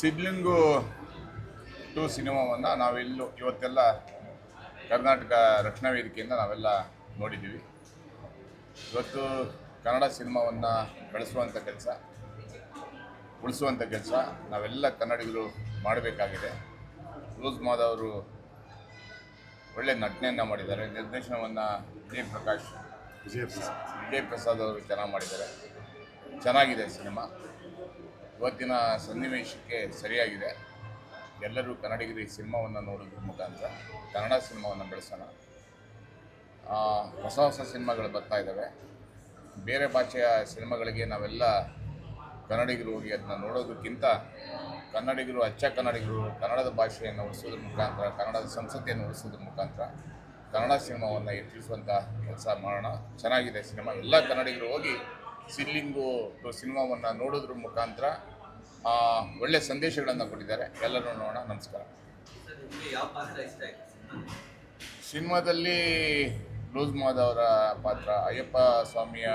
Sidlingu to ಸಿನಿಮಾವನ್ನು ನಾವೆಲ್ಲೂ ಇವತ್ತೆಲ್ಲ ಕರ್ನಾಟಕ ರಕ್ಷಣಾ ವೇದಿಕೆಯಿಂದ ನಾವೆಲ್ಲ ನೋಡಿದ್ದೀವಿ. ಇವತ್ತು ಕನ್ನಡ ಸಿನಿಮಾವನ್ನು ಬೆಳೆಸುವಂಥ ಕೆಲಸ ಉಳಿಸುವಂಥ ಕೆಲಸ ನಾವೆಲ್ಲ ಕನ್ನಡಿಗರು ಮಾಡಬೇಕಾಗಿದೆ. ರೋಜ್ ಮಾಧವರು ಒಳ್ಳೆಯ ಒಳ್ಳೆ ನಟನೆಯನ್ನು ಮಾಡಿದ್ದಾರೆ. ನಿರ್ದೇಶನವನ್ನು ವಿಜಯ್ ಪ್ರಕಾಶ್ ವಿಜಯ ವಿಜಯ್ ಪ್ರಸಾದ್ ಅವರು ಚೆನ್ನಾಗಿ ಮಾಡಿದ್ದಾರೆ. ಚೆನ್ನಾಗಿದೆ ಸಿನಿಮಾ. ಇವತ್ತಿನ ಸನ್ನಿವೇಶಕ್ಕೆ ಸರಿಯಾಗಿದೆ. ಎಲ್ಲರೂ ಕನ್ನಡಿಗರು ಈ ಸಿನಿಮಾವನ್ನು ನೋಡೋದ್ರ ಮುಖಾಂತರ ಕನ್ನಡ ಸಿನಿಮಾವನ್ನು ಬೆಳೆಸೋಣ. ಹೊಸ ಹೊಸ ಸಿನಿಮಾಗಳು ಬರ್ತಾ ಇದ್ದಾವೆ ಬೇರೆ ಭಾಷೆಯ ಸಿನಿಮಾಗಳಿಗೆ ನಾವೆಲ್ಲ ಕನ್ನಡಿಗರು ಹೋಗಿ ಅದನ್ನ ನೋಡೋದಕ್ಕಿಂತ ಕನ್ನಡಿಗರು, ಅಚ್ಚ ಕನ್ನಡಿಗರು ಕನ್ನಡದ ಭಾಷೆಯನ್ನು ಉಳಿಸೋದ್ರ ಮುಖಾಂತರ, ಕನ್ನಡದ ಸಂಸ್ಕೃತಿಯನ್ನು ಉಳಿಸೋದ್ರ ಮುಖಾಂತರ ಕನ್ನಡ ಸಿನಿಮಾವನ್ನು ಎತ್ತಿಸುವಂಥ ಕೆಲಸ ಮಾಡೋಣ. ಚೆನ್ನಾಗಿದೆ ಸಿನಿಮಾ. ಎಲ್ಲ ಕನ್ನಡಿಗರು ಹೋಗಿ ಸಿಲ್ಲಿಂಗು ಸಿನಿಮಾವನ್ನು ನೋಡೋದ್ರ ಮುಖಾಂತರ ಒಳ್ಳೆ ಸಂದೇಶಗಳನ್ನು ಕೊಟ್ಟಿದ್ದಾರೆ. ಎಲ್ಲರೂ ನೋಡೋಣ. ನಮಸ್ಕಾರ. ಸಿನಿಮಾದಲ್ಲಿ? ಸಿನಿಮಾದಲ್ಲಿ ಲೂಸ್ ಮಹದ್ ಅವರ ಪಾತ್ರ ಅಯ್ಯಪ್ಪ ಸ್ವಾಮಿಯ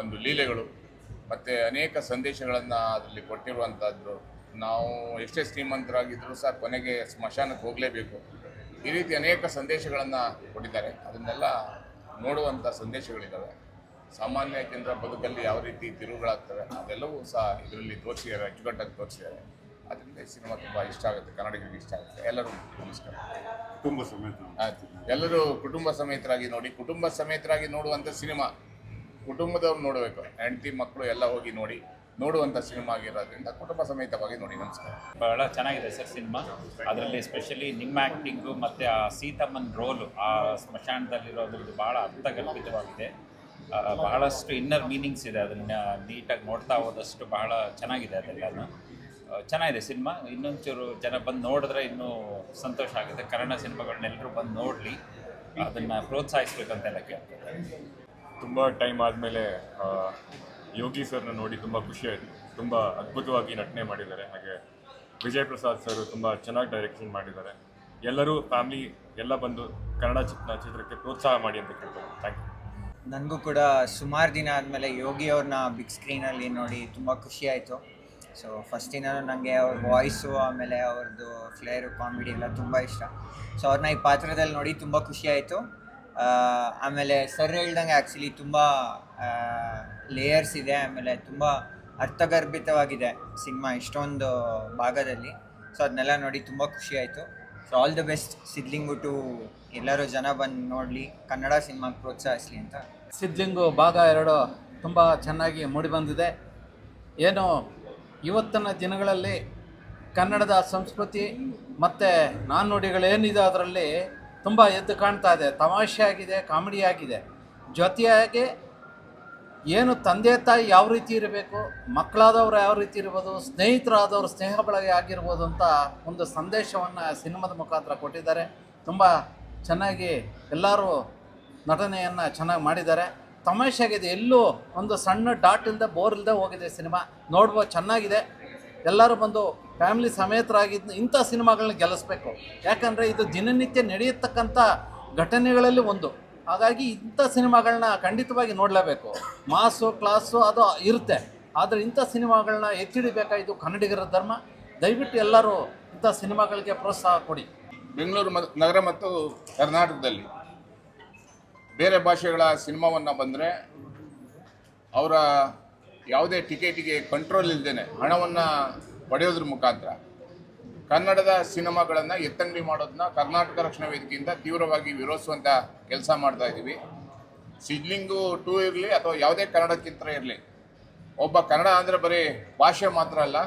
ಒಂದು ಲೀಲೆಗಳು ಮತ್ತು ಅನೇಕ ಸಂದೇಶಗಳನ್ನು ಅದರಲ್ಲಿ ಕೊಟ್ಟಿರುವಂಥದ್ದು ನಾವು ಎಷ್ಟೇ ಶ್ರೀಮಂತರಾಗಿದ್ದರೂ ಸಹ ಕೊನೆಗೆ ಸ್ಮಶಾನಕ್ಕೆ ಹೋಗಲೇಬೇಕು. ಈ ರೀತಿ ಅನೇಕ ಸಂದೇಶಗಳನ್ನು ಕೊಟ್ಟಿದ್ದಾರೆ. ಅದನ್ನೆಲ್ಲ ನೋಡುವಂಥ ಸಂದೇಶಗಳಿದ್ದಾವೆ ಸಾಮಾನ್ಯ ಜನರ ಬದುಕಲ್ಲಿ ಯಾವ ರೀತಿ ತಿರುವುಗಳಾಗ್ತವೆ ಅದೆಲ್ಲವೂ ಸಹ ಇದರಲ್ಲಿ ತೋರಿಸಿದ್ದಾರೆ ಅಚ್ಚುಕಟ್ಟಾಗಿ ತೋರಿಸಿದ್ದಾರೆ. ಅದರಿಂದ ಈ ಸಿನಿಮಾ ತುಂಬ ಇಷ್ಟ ಆಗುತ್ತೆ ಕನ್ನಡಿಗರಿಗೆ ಇಷ್ಟ ಆಗುತ್ತೆ. ಎಲ್ಲರೂ ನಮಸ್ಕಾರ. ಕುಟುಂಬ ಸಮೇತ. ಆಯ್ತು. ಎಲ್ಲರೂ ಕುಟುಂಬ ಸಮೇತರಾಗಿ ನೋಡಿ ಕುಟುಂಬ ಸಮೇತರಾಗಿ ನೋಡುವಂಥ ಸಿನಿಮಾ ಕುಟುಂಬದವ್ರು ನೋಡಬೇಕು. ಹೆಂಡತಿ ಮಕ್ಕಳು ಎಲ್ಲ ಹೋಗಿ ನೋಡಿ ನೋಡುವಂಥ ಸಿನಿಮಾ ಆಗಿರೋದ್ರಿಂದ ಕುಟುಂಬ ಸಮೇತವಾಗಿ ನೋಡಿ ನಮಸ್ಕಾರ. ಬಹಳ ಚೆನ್ನಾಗಿದೆ ಸರ್ ಸಿನಿಮಾ. ಅದರಲ್ಲಿ ಎಸ್ಪೆಷಲಿ ನಿಮ್ಮ ಆ್ಯಕ್ಟಿಂಗು ಮತ್ತು ಆ ಸೀತಮ್ಮನ ರೋಲು ಆ ಸ್ಮಶಾನದಲ್ಲಿರೋದ್ರದ್ದು ಭಾಳ ಅರ್ಥಗರ್ಭಿತವಾಗಿದೆ ಬಹಳಷ್ಟು ಇನ್ನರ್ ಮೀನಿಂಗ್ಸ್ ಇದೆ. ಅದನ್ನು ನೀಟಾಗಿ ನೋಡ್ತಾ ಹೋದಷ್ಟು ಬಹಳ ಚೆನ್ನಾಗಿದೆ ಅದೆಲ್ಲನೂ. ಆ, ಚೆನ್ನಾಗಿದೆ ಸಿನಿಮಾ. ಇನ್ನೊಂಚೂರು ಜನ ಬಂದು ನೋಡಿದ್ರೆ ಇನ್ನೂ ಸಂತೋಷ ಆಗುತ್ತೆ. ಕನ್ನಡ ಸಿನಿಮಾಗಳನ್ನೆಲ್ಲರೂ ಬಂದು ನೋಡಲಿ. ಅದನ್ನು ಪ್ರೋತ್ಸಾಹಿಸ್ಬೇಕಂತೆಲ್ಲ ಕೇಳ್ತಾರೆ ತುಂಬ ಟೈಮ್ ಆದಮೇಲೆ ಯೋಗಿ ಸರ್ನ ನೋಡಿ ತುಂಬ ಖುಷಿ ಆಯಿತು. ತುಂಬ ಅದ್ಭುತವಾಗಿ ನಟನೆ ಮಾಡಿದ್ದಾರೆ. ಹಾಗೆ ವಿಜಯ್ ಪ್ರಸಾದ್ ಸರ್ ತುಂಬ ಚೆನ್ನಾಗಿ ಡೈರೆಕ್ಷನ್ ಮಾಡಿದ್ದಾರೆ. ಎಲ್ಲರೂ ಫ್ಯಾಮಿಲಿ ಎಲ್ಲ ಬಂದು ಕನ್ನಡ ಚಿತ್ರ ಚಿತ್ರಕ್ಕೆ ಪ್ರೋತ್ಸಾಹ ಮಾಡಿ ಅಂತ ಕೇಳ್ತಾರೆ ಥ್ಯಾಂಕ್ ಯು ನನಗೂ ಕೂಡ ಸುಮಾರು ದಿನ ಆದಮೇಲೆ ಯೋಗಿ ಅವ್ರನ್ನ ಬಿಗ್ ಸ್ಕ್ರೀನಲ್ಲಿ ನೋಡಿ ತುಂಬ ಖುಷಿ ಆಯಿತು. ಸೊ ದಿನವೂ ನನಗೆ ಅವ್ರ ವಾಯ್ಸು ಆಮೇಲೆ ಅವ್ರದ್ದು ಫ್ಲೇರು ಕಾಮಿಡಿ ಎಲ್ಲ ತುಂಬ ಇಷ್ಟ. ಸೊ ಅವ್ರನ್ನ ಈ ಪಾತ್ರದಲ್ಲಿ ನೋಡಿ ತುಂಬ ಖುಷಿ ಆಯಿತು. ಆಮೇಲೆ ಸರ್ ಹೇಳ್ದಂಗೆ ಆ್ಯಕ್ಚುಲಿ ತುಂಬ ಲೇಯರ್ಸ್ ಇದೆ. ಆಮೇಲೆ ತುಂಬ ಅರ್ಥಗರ್ಭಿತವಾಗಿದೆ ಸಿನಿಮಾ ಇಷ್ಟೊಂದು ಭಾಗದಲ್ಲಿ. ಸೊ ಅದನ್ನೆಲ್ಲ ನೋಡಿ ತುಂಬ ಖುಷಿ ಆಯಿತು. So all the best Siddlingu to ಎಲ್ಲರೂ ಜನ ಬಂದು ನೋಡಲಿ, ಕನ್ನಡ ಸಿನಿಮಾಗೆ ಪ್ರೋತ್ಸಾಹಿಸಲಿ ಅಂತ. ಸಿದ್ಲಿಂಗು ಭಾಗ ಎರಡು ತುಂಬ ಚೆನ್ನಾಗಿ ಮೂಡಿಬಂದಿದೆ ಏನು, ಇವತ್ತಿನ ದಿನಗಳಲ್ಲಿ ಕನ್ನಡದ ಸಂಸ್ಕೃತಿ ಮತ್ತು ನಾಣ್ಣುಡಿಗಳೇನಿದೆ ಅದರಲ್ಲಿ ತುಂಬ ಎದ್ದು ಕಾಣ್ತಾ ಇದೆ. ತಮಾಷೆ ಆಗಿದೆ ಕಾಮಿಡಿ ಆಗಿದೆ ಜೊತೆಯಾಗಿ ಏನು ತಂದೆ ತಾಯಿ ಯಾವ ರೀತಿ ಇರಬೇಕು, ಮಕ್ಕಳಾದವ್ರು ಯಾವ ರೀತಿ ಇರ್ಬೋದು, ಸ್ನೇಹಿತರಾದವರು ಸ್ನೇಹ ಬಳಗೆ ಆಗಿರ್ಬೋದು ಅಂತ ಒಂದು ಸಂದೇಶವನ್ನು ಸಿನಿಮಾದ ಮುಖಾಂತರ ಕೊಟ್ಟಿದ್ದಾರೆ. ತುಂಬ ಚೆನ್ನಾಗಿ ಎಲ್ಲರೂ ನಟನೆಯನ್ನು ಚೆನ್ನಾಗಿ ಮಾಡಿದ್ದಾರೆ. ತಮಾಷೆಯಾಗಿದೆ, ಎಲ್ಲೂ ಒಂದು ಸಣ್ಣ ಡಾಟ್ ಇಲ್ಲದೆ ಬೋರ್ ಇಲ್ಲದೆ ಹೋಗಿದೆ ಸಿನಿಮಾ. ನೋಡ್ಬೋದು, ಚೆನ್ನಾಗಿದೆ. ಎಲ್ಲರೂ ಬಂದು ಫ್ಯಾಮಿಲಿ ಸಮೇತರಾಗಿದ್ದ ಇಂಥ ಸಿನಿಮಾಗಳನ್ನ ಗೆಲ್ಲಿಸ್ಬೇಕು. ಯಾಕಂದರೆ ಇದು ದಿನನಿತ್ಯ ನಡೆಯತಕ್ಕಂಥ ಘಟನೆಗಳಲ್ಲಿ ಒಂದು. ಹಾಗಾಗಿ ಇಂಥ ಸಿನಿಮಾಗಳನ್ನ ಖಂಡಿತವಾಗಿ ನೋಡಲೇಬೇಕು. ಮಾಸು, ಕ್ಲಾಸು ಅದು ಇರುತ್ತೆ. ಆದರೆ ಇಂಥ ಸಿನಿಮಾಗಳನ್ನ ಎತ್ತಿಡಬೇಕಾಯಿತು ಕನ್ನಡಿಗರ ಧರ್ಮ? ದಯವಿಟ್ಟು ಎಲ್ಲರೂ ಇಂಥ ಸಿನಿಮಾಗಳಿಗೆ ಪ್ರೋತ್ಸಾಹ ಕೊಡಿ. ಬೆಂಗಳೂರು ನಗರ ಮತ್ತು ಕರ್ನಾಟಕದಲ್ಲಿ ಬೇರೆ ಭಾಷೆಗಳ ಸಿನಿಮಾವನ್ನು ಬಂದರೆ ಅವರ ಯಾವುದೇ ಟಿಕೆಟಿಗೆ ಕಂಟ್ರೋಲ್ ಇಲ್ಲದೇ ಹಣವನ್ನು ಪಡೆಯೋದ್ರ ಮುಖಾಂತರ ಕನ್ನಡದ ಸಿನಿಮಾಗಳನ್ನು ಎತ್ತಂಗಡಿ ಮಾಡೋದನ್ನ ಕರ್ನಾಟಕ ರಕ್ಷಣಾ ವೇದಿಕೆಯಿಂದ ತೀವ್ರವಾಗಿ ವಿರೋಧಿಸುವಂಥ ಕೆಲಸ ಮಾಡ್ತಾ ಇದ್ದೀವಿ. ಸಿಡ್ಲಿಂಗು ಟೂ ಇರಲಿ ಅಥವಾ ಯಾವುದೇ ಕನ್ನಡ ಚಿತ್ರ ಇರಲಿ, ಒಬ್ಬ ಕನ್ನಡ ಅಂದರೆ ಬರೀ ಭಾಷೆ ಮಾತ್ರ ಅಲ್ಲ,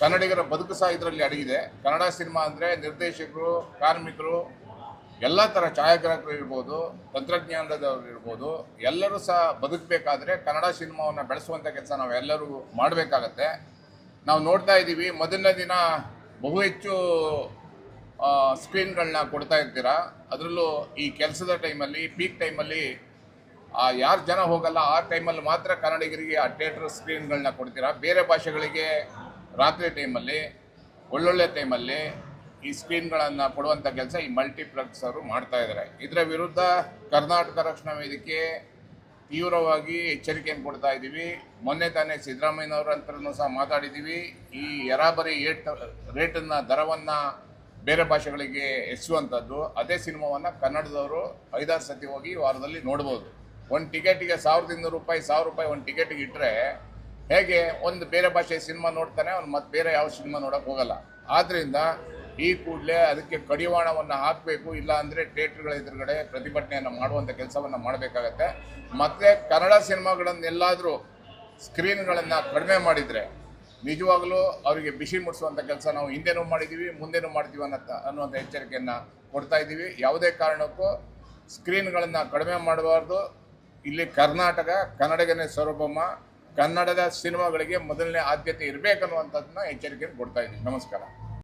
ಕನ್ನಡಿಗರ ಬದುಕು ಸಹ ಇದರಲ್ಲಿ ಅಡಗಿದೆ. ಕನ್ನಡ ಸಿನಿಮಾ ಅಂದರೆ ನಿರ್ದೇಶಕರು, ಕಾರ್ಮಿಕರು, ಎಲ್ಲ ಥರ ಛಾಯಾಗ್ರಾಹಕರು ಇರ್ಬೋದು, ತಂತ್ರಜ್ಞಾನದವ್ರು ಇರ್ಬೋದು, ಎಲ್ಲರೂ ಸಹ ಬದುಕಬೇಕಾದ್ರೆ ಕನ್ನಡ ಸಿನಿಮಾವನ್ನು ಬೆಳೆಸುವಂಥ ಕೆಲಸ ನಾವೆಲ್ಲರೂ ಮಾಡಬೇಕಾಗತ್ತೆ. ನಾವು ನೋಡ್ತಾ ಇದ್ದೀವಿ, ಮೊದಲನೇ ದಿನ ಬಹು ಹೆಚ್ಚು ಸ್ಕ್ರೀನ್ಗಳನ್ನ ಕೊಡ್ತಾ ಇರ್ತೀರಾ? ಅದರಲ್ಲೂ ಈ ಕೆಲಸದ ಟೈಮಲ್ಲಿ ಪೀಕ್ ಟೈಮಲ್ಲಿ ಯಾರು ಜನ ಹೋಗಲ್ಲ, ಆ ಟೈಮಲ್ಲಿ ಮಾತ್ರ ಕನ್ನಡಿಗರಿಗೆ ಆ ಥಿಯೇಟ್ರ್ ಸ್ಕ್ರೀನ್ಗಳನ್ನ ಕೊಡ್ತೀರಾ? ಬೇರೆ ಭಾಷೆಗಳಿಗೆ ರಾತ್ರಿ ಟೈಮಲ್ಲಿ, ಒಳ್ಳೊಳ್ಳೆ ಟೈಮಲ್ಲಿ ಈ ಸ್ಕ್ರೀನ್ಗಳನ್ನು ಕೊಡುವಂಥ ಕೆಲಸ ಈ ಮಲ್ಟಿಪ್ಲೆಕ್ಸ್ ಅವರು ಮಾಡ್ತಾ ಇದ್ದಾರೆ ಇದರ ವಿರುದ್ಧ ಕರ್ನಾಟಕ ರಕ್ಷಣಾ ವೇದಿಕೆ ತೀವ್ರವಾಗಿ ಎಚ್ಚರಿಕೆಯನ್ನು ಕೊಡ್ತಾ ಇದ್ದೀವಿ. ಮೊನ್ನೆ ತಾನೇ ಸಿದ್ದರಾಮಯ್ಯನವರ ಹತ್ರನೂ ಸಹ ಮಾತಾಡಿದ್ದೀವಿ. ಈ ಎರಾಬರಿ ಏಟ್ ರೇಟನ್ನು, ದರವನ್ನು ಬೇರೆ ಭಾಷೆಗಳಿಗೆ ಎಸುವಂಥದ್ದು ಅದೇ ಸಿನಿಮಾವನ್ನು ಕನ್ನಡದವರು ಐದಾರು ಸತಿ ಹೋಗಿ ವಾರದಲ್ಲಿ ನೋಡ್ಬೋದು. ಒಂದು ಟಿಕೆಟಿಗೆ ಸಾವಿರದ ಇನ್ನೂರು ರೂಪಾಯಿ, ಸಾವಿರ ರೂಪಾಯಿ ಒಂದು ಟಿಕೆಟಿಗೆ ಇಟ್ಟರೆ ಹೇಗೆ? ಒಂದು ಬೇರೆ ಭಾಷೆ ಸಿನಿಮಾ ನೋಡ್ತಾನೆ, ಅವ್ನು ಮತ್ತೆ ಬೇರೆ ಯಾವ ಸಿನಿಮಾ ನೋಡೋಕ್ಕೆ ಹೋಗಲ್ಲ. ಆದ್ದರಿಂದ ಈ ಕೂಡಲೇ ಅದಕ್ಕೆ ಕಡಿವಾಣವನ್ನು ಹಾಕಬೇಕು, ಇಲ್ಲ ಅಂದರೆ ಥಿಯೇಟ್ರ್ಗಳ ಎದುರುಗಡೆ ಪ್ರತಿಭಟನೆಯನ್ನು ಮಾಡುವಂಥ ಕೆಲಸವನ್ನು ಮಾಡಬೇಕಾಗತ್ತೆ. ಮತ್ತು ಕನ್ನಡ ಸಿನಿಮಾಗಳನ್ನೆಲ್ಲಾದರೂ ಸ್ಕ್ರೀನ್ಗಳನ್ನು ಕಡಿಮೆ ಮಾಡಿದರೆ ನಿಜವಾಗಲೂ ಅವರಿಗೆ ಬಿಸಿ ಮುಡಿಸುವಂಥ ಕೆಲಸ ನಾವು ಹಿಂದೆನೂ ಮಾಡಿದ್ದೀವಿ ಮುಂದೆನೂ ಮಾಡ್ತೀವಿ ಅನ್ನೋ ಅನ್ನುವಂಥ ಎಚ್ಚರಿಕೆಯನ್ನು ಕೊಡ್ತಾ ಇದ್ದೀವಿ ಯಾವುದೇ ಕಾರಣಕ್ಕೂ ಸ್ಕ್ರೀನ್ಗಳನ್ನು ಕಡಿಮೆ ಮಾಡಬಾರ್ದು. ಇಲ್ಲಿ ಕರ್ನಾಟಕ, ಕನ್ನಡಗನೇ ಸ್ವರೂಪಮ್ಮ ಕನ್ನಡದ ಸಿನಿಮಾಗಳಿಗೆ ಮೊದಲನೇ ಆದ್ಯತೆ ಇರಬೇಕನ್ನುವಂಥದ್ದನ್ನ ಎಚ್ಚರಿಕೆಯನ್ನು ಕೊಡ್ತಾ ಇದ್ದೀವಿ ನಮಸ್ಕಾರ.